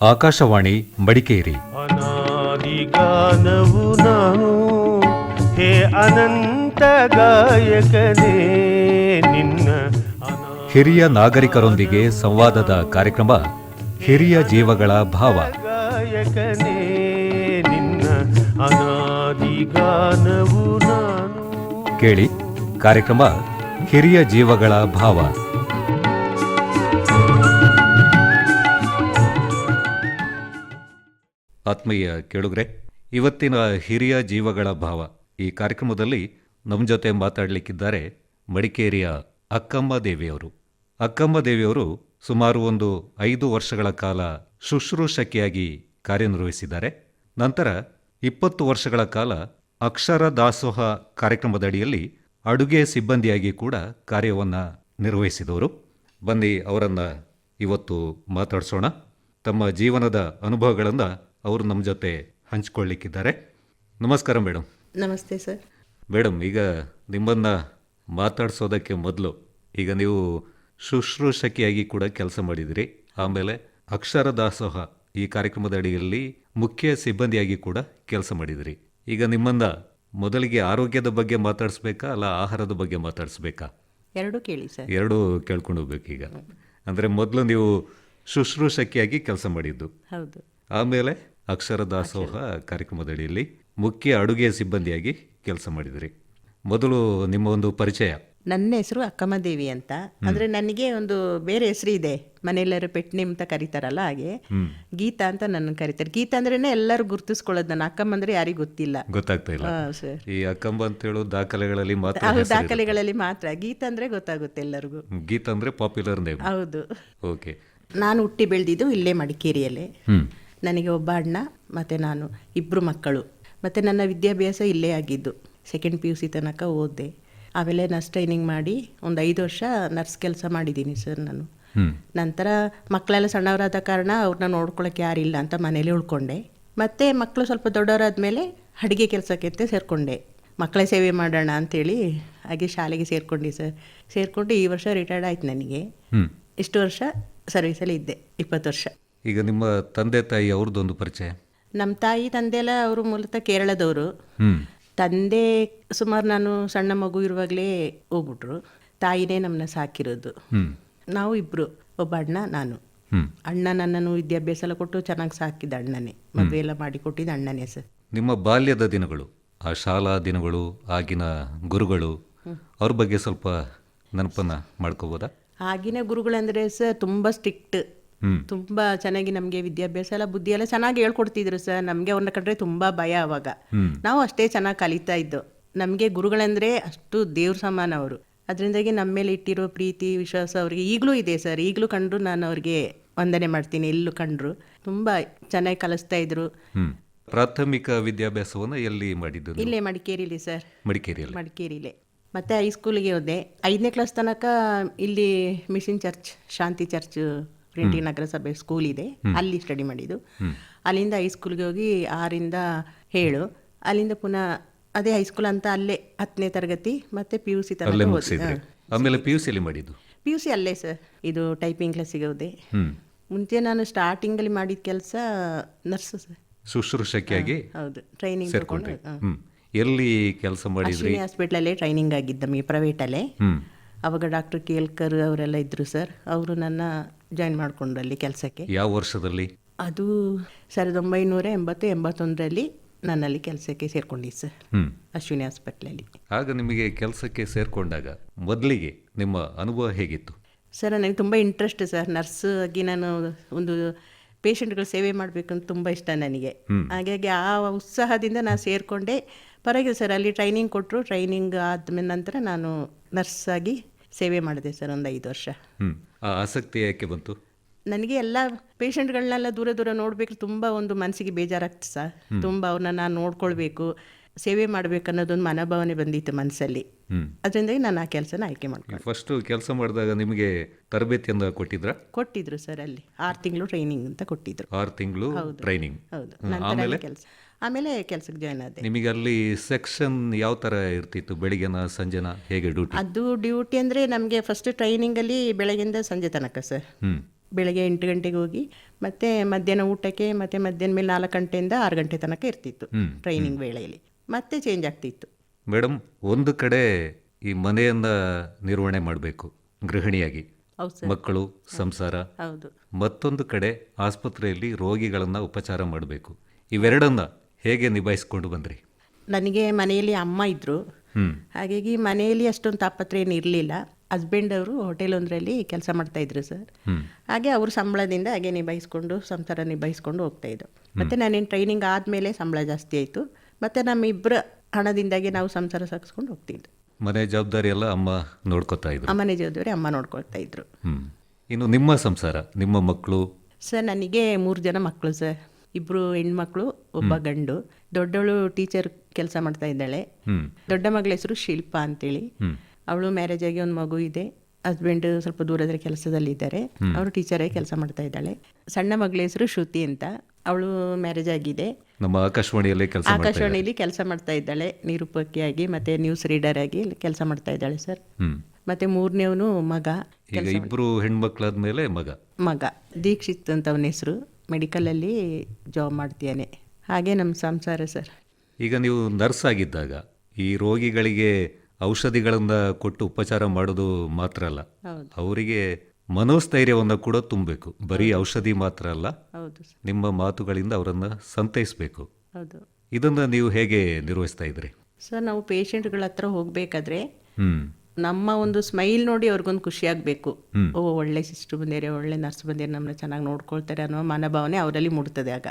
ಆಕಾಶವಾಣಿ ಮಡಿಕೇರಿ. ಅನಾದಿಗಾನವು ನಾನು ಹೇ ಅನಂತ ಗಾಯಕನೇ ನಿನ್ನ ಹಿರಿಯ ನಾಗರಿಕರೊಂದಿಗೆ ಸಂವಾದದ ಕಾರ್ಯಕ್ರಮ ಹಿರಿಯ ಜೀವಗಳ ಭಾವ. ಗಾಯಕನೇ ನಿನ್ನ ಅನಾದಿಗಾನವು ನಾನು. ಕೇಳಿ ಕಾರ್ಯಕ್ರಮ ಹಿರಿಯ ಜೀವಗಳ ಭಾವ. ಆತ್ಮೀಯ ಕೇಳುಗ್ರೆ, ಇವತ್ತಿನ ಹಿರಿಯ ಜೀವಗಳ ಭಾವ. ಈ ಕಾರ್ಯಕ್ರಮದಲ್ಲಿ ನಮ್ಮ ಜೊತೆ ಮಾತಾಡಲಿಕ್ಕಿದ್ದಾರೆ ಮಡಿಕೇರಿಯ ಅಕ್ಕಮ್ಮ ದೇವಿಯವರು. ಅಕ್ಕಮ್ಮ ದೇವಿಯವರು ಸುಮಾರು ಒಂದು ಐದು ವರ್ಷಗಳ ಕಾಲ ಶುಶ್ರೂಷಕಿಯಾಗಿ ಕಾರ್ಯನಿರ್ವಹಿಸಿದ್ದಾರೆ. ನಂತರ ಇಪ್ಪತ್ತು ವರ್ಷಗಳ ಕಾಲ ಅಕ್ಷರ ದಾಸೋಹ ಕಾರ್ಯಕ್ರಮದಡಿಯಲ್ಲಿ ಅಡುಗೆ ಸಿಬ್ಬಂದಿಯಾಗಿ ಕೂಡ ಕಾರ್ಯವನ್ನು ನಿರ್ವಹಿಸಿದವರು. ಬನ್ನಿ ಅವರನ್ನು ಇವತ್ತು ಮಾತಾಡಿಸೋಣ. ತಮ್ಮ ಜೀವನದ ಅನುಭವಗಳನ್ನು ಅವರು ನಮ್ಮ ಜೊತೆ ಹಂಚಿಕೊಳ್ಳಿಕ್ಕಿದ್ದಾರೆ. ನಮಸ್ಕಾರ ಮೇಡಮ್ ನಮಸ್ತೆ ಸರ್. ಮೇಡಮ್ ಈಗ ನಿಮ್ಮನ್ನು ಮಾತಾಡಿಸೋದಕ್ಕೆ ಮೊದಲು ಈಗ ನೀವು ಶುಶ್ರೂಷಕಿಯಾಗಿ ಕೂಡ ಕೆಲಸ ಮಾಡಿದಿರಿ. ಆಮೇಲೆ ಅಕ್ಷರ ದಾಸೋಹ ಈ ಕಾರ್ಯಕ್ರಮದ ಅಡಿಯಲ್ಲಿ ಮುಖ್ಯ ಸಿಬ್ಬಂದಿಯಾಗಿ ಕೂಡ ಕೆಲಸ ಮಾಡಿದಿರಿ. ಈಗ ನಿಮ್ಮನ್ನ ಮೊದಲಿಗೆ ಆರೋಗ್ಯದ ಬಗ್ಗೆ ಮಾತಾಡಿಸ್ಬೇಕಾ ಅಲ್ಲ ಆಹಾರದ ಬಗ್ಗೆ ಮಾತಾಡಿಸ್ಬೇಕಾ? ಎರಡು ಕೇಳಿ ಸರ್. ಎರಡು ಕೇಳ್ಕೊಂಡು ಈಗ ಅಂದ್ರೆ ಮೊದಲು ನೀವು ಶುಶ್ರೂಷಕಿಯಾಗಿ ಕೆಲಸ ಮಾಡಿದ್ದು. ಹೌದು. ಆಮೇಲೆ ಅಕ್ಷರ ದಾಸೋಹ ಕಾರ್ಯಕ್ರಮದಡಿಯಲ್ಲಿ ಮುಖ್ಯ ಅಡುಗೆ ಸಿಬ್ಬಂದಿಯಾಗಿ ಕೆಲಸ ಮಾಡಿದ್ರಿ. ಮೊದಲು ನಿಮ್ಮ ಒಂದು ಪರಿಚಯ. ನನ್ನ ಹೆಸರು ಅಕ್ಕಮ್ಮದೇವಿ ಅಂತ. ಅಂದ್ರೆ ನನಗೆ ಒಂದು ಬೇರೆ ಹೆಸರು ಇದೆ. ಮನೆಯೆಲ್ಲರೂ ಪೆಟ್ನಿ ಅಂತ ಕರೀತಾರಲ್ಲ ಹಾಗೆ. ಗೀತಾ ಅಂತ ನನ್ನ ಕರೀತಾರೆ. ಗೀತಾ ಅಂದ್ರೇನೆ ಎಲ್ಲರೂ ಗುರುತಿಸ್ಕೊಳ್ಳೋದು. ನನ್ನ ಅಕ್ಕಮ್ಮ ಅಂದ್ರೆ ಯಾರಿಗೂ ಗೊತ್ತಿಲ್ಲ. ಗೊತ್ತಾಗ್ತಾ ಇಲ್ಲ. ಈ ಅಕ್ಕಂಬ ಅಂತ ಹೇಳೋ ದಾಖಲೆಗಳಲ್ಲಿ ಮಾತ್ರ. ದಾಖಲೆಗಳಲ್ಲಿ ಮಾತ್ರ. ಗೀತಾ ಅಂದ್ರೆ ಗೊತ್ತಾಗುತ್ತೆ ಎಲ್ಲರಿಗೂ. ಗೀತಾ ಅಂದ್ರೆ ಪಾಪ್ಯುಲರ್ ನೇಮ್ ಹೌದು. ಓಕೆ ನಾನು ಹುಟ್ಟಿ ಬೆಳೆದಿದ್ದು ಇಲ್ಲೇ ಮಡಿಕೇರಿಯಲ್ಲೇ. ನನಗೆ ಒಬ್ಬ ಅಣ್ಣ ಮತ್ತು ನಾನು ಇಬ್ಬರು ಮಕ್ಕಳು. ಮತ್ತು ನನ್ನ ವಿದ್ಯಾಭ್ಯಾಸ ಇಲ್ಲೇ ಆಗಿದ್ದು. ಸೆಕೆಂಡ್ ಪಿ ಯು ಸಿ ತನಕ ಓದಿದೆ. ಆಮೇಲೆ ನರ್ಸ್ ಟ್ರೈನಿಂಗ್ ಮಾಡಿ ಒಂದು ಐದು ವರ್ಷ ನರ್ಸ್ ಕೆಲಸ ಮಾಡಿದ್ದೀನಿ ಸರ್ ನಾನು. ನಂತರ ಮಕ್ಕಳೆಲ್ಲ ಸಣ್ಣವರಾದ ಕಾರಣ ಅವ್ರನ್ನ ನೋಡ್ಕೊಳ್ಳೋಕೆ ಯಾರಿಲ್ಲ ಅಂತ ಮನೇಲಿ ಉಳ್ಕೊಂಡೆ. ಮತ್ತು ಮಕ್ಕಳು ಸ್ವಲ್ಪ ದೊಡ್ಡವರಾದ ಮೇಲೆ ಅಡುಗೆ ಕೆಲಸಕ್ಕೆ ಅಂತ ಸೇರಿಕೊಂಡೆ. ಮಕ್ಕಳ ಸೇವೆ ಮಾಡೋಣ ಅಂಥೇಳಿ ಹಾಗೆ ಶಾಲೆಗೆ ಸೇರ್ಕೊಂಡೆ ಸರ್ ಸೇರಿಕೊಂಡು ಈ ವರ್ಷ ರಿಟೈರ್ಡ್ ಆಯ್ತು ನನಗೆ. ಇಷ್ಟು ವರ್ಷ ಸರ್ವಿಸಲ್ಲಿ ಇದ್ದೆ ಇಪ್ಪತ್ತು ವರ್ಷ. ಈಗ ನಿಮ್ಮ ತಂದೆ ತಾಯಿ ಅವ್ರದ್ದೊಂದು ಪರಿಚಯ? ನಮ್ಮ ತಾಯಿ ತಂದೆ ಎಲ್ಲ ಅವರು ಮೂಲತಃ ಕೇರಳದವರು. ತಂದೆ ಸುಮಾರು ನಾನು ಸಣ್ಣ ಮಗು ಇರುವಾಗಲೇ ಹೋಗ್ಬಿಟ್ರು. ತಾಯಿನೇ ನಮ್ಮನ್ನ ಸಾಕಿರೋದು. ನಾವು ಇಬ್ಬರು ಒಬ್ಬ ಅಣ್ಣ ನಾನು. ಅಣ್ಣ ನನ್ನನ್ನು ವಿದ್ಯಾಭ್ಯಾಸ ಎಲ್ಲ ಕೊಟ್ಟು ಚೆನ್ನಾಗಿ ಸಾಕಿದ ಅಣ್ಣನೇ. ಮದುವೆ ಎಲ್ಲ ಮಾಡಿ ಕೊಟ್ಟಿದ್ದು ಅಣ್ಣನೇ ಸರ್. ನಿಮ್ಮ ಬಾಲ್ಯದ ದಿನಗಳು ಆ ಶಾಲಾ ದಿನಗಳು ಆಗಿನ ಗುರುಗಳು ಅವ್ರ ಬಗ್ಗೆ ಸ್ವಲ್ಪ ನೆನಪನ್ನ ಮಾಡ್ಕೋಬೋದಾ? ಆಗಿನ ಗುರುಗಳಂದ್ರೆ ಸರ್ ತುಂಬ ಸ್ಟ್ರಿಕ್ಟ್. ತುಂಬ ಚೆನ್ನಾಗಿ ನಮಗೆ ವಿದ್ಯಾಭ್ಯಾಸ ಎಲ್ಲ ಬುದ್ಧಿ ಎಲ್ಲ ಚೆನ್ನಾಗಿ ಹೇಳ್ಕೊಡ್ತಿದ್ರು ಸರ್. ನಮಗೆ ಅವ್ರನ್ನ ಕಂಡ್ರೆ ತುಂಬಾ ಭಯ ಅವಾಗ. ನಾವು ಅಷ್ಟೇ ಚೆನ್ನಾಗಿ ಕಲಿತಾ ಇದ್ದು. ನಮಗೆ ಗುರುಗಳಂದ್ರೆ ಅಷ್ಟು ದೇವ್ರ ಸಮಾನ ಅವರು. ಅದರಿಂದಾಗಿ ನಮ್ಮ ಮೇಲೆ ಇಟ್ಟಿರೋ ಪ್ರೀತಿ ವಿಶ್ವಾಸ ಅವ್ರಿಗೆ ಈಗಲೂ ಇದೆ ಸರ್. ಈಗಲೂ ಕಂಡ್ರು ನಾನು ಅವ್ರಿಗೆ ವಂದನೆ ಮಾಡ್ತೀನಿ ಎಲ್ಲೂ ಕಂಡ್ರು. ತುಂಬ ಚೆನ್ನಾಗಿ ಕಲಿಸ್ತಾ ಇದ್ರು. ಪ್ರಾಥಮಿಕ ವಿದ್ಯಾಭ್ಯಾಸವನ್ನು ಎಲ್ಲಿ ಮಾಡಿದ್ದು? ಇಲ್ಲೇ ಮಡಿಕೇರಿಲಿ ಸರ್. ಮಡಿಕೇರಿಯಲ್ಲಿ. ಮಡಿಕೇರಿಲಿ. ಮತ್ತೆ ಹೈಸ್ಕೂಲಿಗೆ ಹೋದೆ. ಐದನೇ ಕ್ಲಾಸ್ ತನಕ ಇಲ್ಲಿ ಮಿಷನ್ ಚರ್ಚ್ ಶಾಂತಿ ಚರ್ಚ್ ಪ್ರಿಂಟಿ ನಗರಸಭೆ ಸ್ಕೂಲ್ ಇದೆ. ಅಲ್ಲಿ ಸ್ಟಡಿ ಮಾಡಿದ್ದು. ಅಲ್ಲಿಂದ ಹೈಸ್ಕೂಲ್ಗೆ ಹೋಗಿ ಆರಿಂದ ಹೇಳು ಅಲ್ಲಿಂದ ಪುನಃ ಅದೇ ಹೈಸ್ಕೂಲ್ ಅಂತ ಅಲ್ಲೇ ಹತ್ತನೇ ತರಗತಿ ಮತ್ತೆ ಪಿ ಯು ಸಿ ಅಲ್ಲೇ ಆಮೇಲೆ ಪಿ ಯು ಸಿ ಮಾಡಿದ್ದು? ಪಿ ಯು ಸಿ ಅಲ್ಲೇ ಸರ್ ಇದು ಟೈಪಿಂಗ್ ಕ್ಲಾಸಿಗೆ ಹೋದೆ. ಮುಂಚೆ ನಾನು ಸ್ಟಾರ್ಟಿಂಗಲ್ಲಿ ಮಾಡಿದ ಕೆಲಸ ನರ್ಸ್ ಸರ್ ಶುಶ್ರೂಷಕಿಯಾಗಿ ಹೌದು. ಟ್ರೈನಿಂಗ್ ಹ್ಮ್. ಎಲ್ಲಿ ಕೆಲಸ ಮಾಡಿದ್ರಿ? ಹಾಸ್ಪಿಟಲ್ ಹಾಸ್ಪಿಟ್ಲಲ್ಲೇ ಟ್ರೈನಿಂಗ್ ಆಗಿದ್ದು ನಮಗೆ ಪ್ರೈವೇಟಲ್ಲೇ ಅವಾಗ ಡಾಕ್ಟರ್ ಕೇಳ್ಕರ್ ಅವರೆಲ್ಲ ಇದ್ರು ಸರ್ ಅವರು ನನ್ನ ಜಾಯಿನ್ ಮಾಡಿಕೊಂಡ್ರು ಅಲ್ಲಿ ಕೆಲಸಕ್ಕೆ. ಯಾವ ವರ್ಷದಲ್ಲಿ? ಅದು ಸಾವಿರದ ಒಂಬೈನೂರ ಎಂಬತ್ತು ಎಂಬತ್ತೊಂದರಲ್ಲಿ ನನ್ನಲ್ಲಿ ಕೆಲಸಕ್ಕೆ ಸೇರ್ಕೊಂಡಿದ್ದೆ ಸರ್. ಹ್ಮ್. ಅಶ್ವಿನಿ ಹಾಸ್ಪಿಟ್ಲಲ್ಲಿ. ಆಗ ನಿಮಗೆ ಕೆಲಸಕ್ಕೆ ಸೇರ್ಕೊಂಡಾಗ ಮೊದಲಿಗೆ ನಿಮ್ಮ ಅನುಭವ ಹೇಗಿತ್ತು? ಸರ್ ನನಗೆ ತುಂಬ ಇಂಟ್ರೆಸ್ಟ್ ಸರ್. ನರ್ಸ್ ಆಗಿ ನಾನು ಒಂದು ಪೇಷಂಟ್ಗಳ ಸೇವೆ ಮಾಡಬೇಕು ಅಂತ ತುಂಬ ಇಷ್ಟ ನನಗೆ. ಹಾಗಾಗಿ ಆ ಉತ್ಸಾಹದಿಂದ ನಾನು ಸೇರಿಕೊಂಡೆ. ಪರವಾಗಿಲ್ಲ ಸರ್ ಅಲ್ಲಿ ಟ್ರೈನಿಂಗ್ ಕೊಟ್ಟರು ಟ್ರೈನಿಂಗ್ ಆದ ನಂತರ ನಾನು ನರ್ಸ್ ಆಗಿ ಸೇವೆ ಮಾಡಿದೆ ಸರ್ ಒಂದು ಐದು ವರ್ಷ. ಹ್ಮ್. ಆ ಆಸಕ್ತಿ ಯಾಕೆ ಬಂತು? ನನಗೆ ಎಲ್ಲ ಪೇಷಂಟ್ಗಳನ್ನೆಲ್ಲ ದೂರ ದೂರ ನೋಡ್ಬೇಕು ತುಂಬ ಒಂದು ಮನಸ್ಸಿಗೆ ಬೇಜಾರಾಗ್ತದೆ ಸರ್. ತುಂಬ ಅವ್ರನ್ನ ನಾನು ನೋಡ್ಕೊಳ್ಬೇಕು ಸೇವೆ ಮಾಡಬೇಕು ಅನ್ನೋದೊಂದು ಮನೋಭಾವನೆ ಬಂದಿತ್ತು ಮನಸ್ಸಲ್ಲಿ. ಅದರಿಂದ ಅದರಿಂದಾಗಿ ನಾನು ಆ ಕೆಲಸನ ಆಯ್ಕೆ ಮಾಡ್ಕೊಂಡೆ. ಫಸ್ಟ್ ಕೆಲಸ ಮಾಡಿದಾಗ ನಿಮಗೆ ತರಬೇತಿಯನ್ನ ಕೊಟ್ಟಿದ್ರ? ಕೊಟ್ಟಿದ್ರು ಸರ್ ಅಲ್ಲಿ. ಆರು ತಿಂಗಳು ಟ್ರೈನಿಂಗ್ ಅಂತ ಕೊಟ್ಟಿದ್ರು. ಆರು ತಿಂಗಳು ಟ್ರೈನಿಂಗ್ ಹೌದು. ನಂತರ ಕೆಲಸ. ಆಮೇಲೆ ಕೆಲಸಕ್ಕೆ ಜಾಯ್ನ್ ಆದೆ. ನಿಮಗೆ ಅಲ್ಲಿ ಸೆಕ್ಷನ್ ಯಾವ ಥರ ಇರ್ತಿತ್ತು? ಬೆಳಿಗ್ಗೆನ ಸಂಜೆನ ಹೇಗೆ ಡ್ಯೂಟಿ ಅದು ಡ್ಯೂಟಿ ಅಂದರೆ ನಮಗೆ ಫಸ್ಟ್ ಟ್ರೈನಿಂಗಲ್ಲಿ ಬೆಳಗ್ಗಿಂದ ಸಂಜೆ ತನಕ ಸರ್ ಬೆಳಗ್ಗೆ ಎಂಟು ಗಂಟೆಗೆ ಹೋಗಿ ಮತ್ತೆ ಮಧ್ಯಾಹ್ನ ಊಟಕ್ಕೆ ಮತ್ತೆ ಮಧ್ಯಾಹ್ನ ಮೇಲೆ ನಾಲ್ಕು ಗಂಟೆಯಿಂದ ಆರು ಗಂಟೆ ತನಕ ಇರ್ತಿತ್ತು ಟ್ರೈನಿಂಗ್ ವೇಳೆಯಲ್ಲಿ. ಮತ್ತೆ ಚೇಂಜ್ ಆಗ್ತಿತ್ತು. ಮೇಡಮ್ ಒಂದು ಕಡೆ ಈ ಮನೆಯನ್ನ ನಿರ್ವಹಣೆ ಮಾಡಬೇಕು ಗೃಹಿಣಿಯಾಗಿ. ಮಕ್ಕಳು ಸಂಸಾರ. ಹೌದು. ಮತ್ತೊಂದು ಕಡೆ ಆಸ್ಪತ್ರೆಯಲ್ಲಿ ರೋಗಿಗಳನ್ನ ಉಪಚಾರ ಮಾಡಬೇಕು. ಇವೆರಡನ್ನ ಹೇಗೆ ನಿಭಾಯಿಸ್ಕೊಂಡು ಬಂದ್ರಿ? ನನಗೆ ಮನೆಯಲ್ಲಿ ಅಮ್ಮ ಇದ್ದರು ಹಾಗಾಗಿ ಮನೆಯಲ್ಲಿ ಅಷ್ಟೊಂದು ತಾಪತ್ರೆ ಏನು ಇರಲಿಲ್ಲ. ಹಸ್ಬೆಂಡ್ ಅವರು ಹೋಟೆಲ್ ಒಂದರಲ್ಲಿ ಕೆಲಸ ಮಾಡ್ತಾ ಇದ್ರು ಸರ್. ಹಾಗೆ ಅವ್ರ ಸಂಬಳದಿಂದ ಹಾಗೆ ನಿಭಾಯಿಸ್ಕೊಂಡು ಸಂಸಾರ ನಿಭಾಯಿಸ್ಕೊಂಡು ಹೋಗ್ತಾ ಇದ್ದು ಮತ್ತೆ ನಾನೇನು ಟ್ರೈನಿಂಗ್ ಆದಮೇಲೆ ಸಂಬಳ ಜಾಸ್ತಿ ಆಯಿತು. ಮತ್ತೆ ನಮ್ಮಿಬ್ಬರ ಹಣದಿಂದಾಗಿ ನಾವು ಸಂಸಾರ ಸಾಗಿಸ್ಕೊಂಡು ಹೋಗ್ತಿದ್ದು ಮನೆ ಜವಾಬ್ದಾರಿ ಎಲ್ಲ ಅಮ್ಮ ನೋಡ್ಕೊತಾ ಇದ್ರು. ಅಮ್ಮನೇ ಜವಾಬ್ದಾರಿ ಅಮ್ಮ ನೋಡ್ಕೊಳ್ತಾ ಇದ್ರು. ಇನ್ನು ನಿಮ್ಮ ಸಂಸಾರ ನಿಮ್ಮ ಮಕ್ಕಳು? ಸರ್ ನನಗೆ ಮೂರು ಜನ ಮಕ್ಕಳು ಸರ್. ಇಬ್ಬರು ಹೆಣ್ಮಕ್ಳು ಒಬ್ಬ ಗಂಡು. ದೊಡ್ಡವಳು ಟೀಚರ್ ಕೆಲಸ ಮಾಡ್ತಾ ಇದ್ದಾಳೆ. ದೊಡ್ಡ ಮಗಳ ಹೆಸರು ಶಿಲ್ಪಾ ಅಂತೇಳಿ. ಅವಳು ಮ್ಯಾರೇಜ್ ಆಗಿ ಒಂದು ಮಗು ಇದೆ. ಹಸ್ಬೆಂಡ್ ಸ್ವಲ್ಪ ದೂರದ ಕೆಲಸದಲ್ಲಿದ್ದಾರೆ ಅವರು ಟೀಚರಾಗಿ ಕೆಲಸ ಮಾಡ್ತಾ ಇದ್ದಾಳೆ. ಸಣ್ಣ ಮಗಳ ಹೆಸರು ಶ್ರುತಿ ಅಂತ. ಅವಳು ಮ್ಯಾರೇಜ್ ಆಗಿದೆ. ನಮ್ಮ ಆಕಾಶವಾಣಿಯಲ್ಲಿ ಕೆಲಸ ಇದ್ದಾರೆ. ಆಕಾಶವಾಣಿಲಿ ಕೆಲಸ ಮಾಡ್ತಾ ಇದ್ದಾಳೆ. ನಿರೂಪಕಿಯಾಗಿ ಮತ್ತೆ ನ್ಯೂಸ್ ರೀಡರ್ ಆಗಿ ಕೆಲಸ ಮಾಡ್ತಾ ಇದ್ದಾಳೆ ಸರ್ ಮತ್ತೆ ಮೂರನೇವನು ಮಗ. ಇಬ್ರು ಹೆಣ್ಮಕ್ಳಾದ್ಮೇಲೆ ಮಗ. ಮಗ. ದೀಕ್ಷಿತ್ ಅಂತ ಅವನ ಹೆಸರು. ಮೆಡಿಕಲಲ್ಲಿ ಜಾಬ್ ಮಾಡ್ತೇನೆ. ಹಾಗೆ ನಮ್ಮ ಸಂಸಾರ ಸರ್. ಈಗ ನೀವು ನರ್ಸ್ ಆಗಿದ್ದಾಗ ಈ ರೋಗಿಗಳಿಗೆ ಔಷಧಿಗಳನ್ನ ಕೊಟ್ಟು ಉಪಚಾರ ಮಾಡೋದು ಮಾತ್ರ ಅಲ್ಲ ಅವರಿಗೆ ಮನೋಸ್ಥೈರ್ಯವನ್ನು ಕೂಡ ತುಂಬಬೇಕು. ಬರೀ ಔಷಧಿ ಮಾತ್ರ ಅಲ್ಲ ನಿಮ್ಮ ಮಾತುಗಳಿಂದ ಅವರನ್ನು ಸಂತೈಸಬೇಕು. ಇದನ್ನು ನೀವು ಹೇಗೆ ನಿರ್ವಹಿಸ್ತಾ ಇದ್ರಿ? ಸರ್ ನಾವು ಪೇಷಂಟ್ಗಳ ಹತ್ರ ಹೋಗಬೇಕಾದ್ರೆ ಹ್ಮ್. ನಮ್ಮ ಒಂದು ಸ್ಮೈಲ್ ನೋಡಿ ಅವ್ರಿಗೊಂದು ಖುಷಿ ಆಗಬೇಕು. ಓ ಒಳ್ಳೆ ಸಿಸ್ಟರ್ ಬಂದಿರೆ ಒಳ್ಳೆ ನರ್ಸ್ ಬಂದಿದ್ದಾರೆ ನಮ್ಮನ್ನ ಚೆನ್ನಾಗಿ ನೋಡ್ಕೊಳ್ತಾರೆ ಅನ್ನೋ ಮನೋಭಾವನೆ ಅವರಲ್ಲಿ ಮೂಡ್ತದೆ ಆಗ.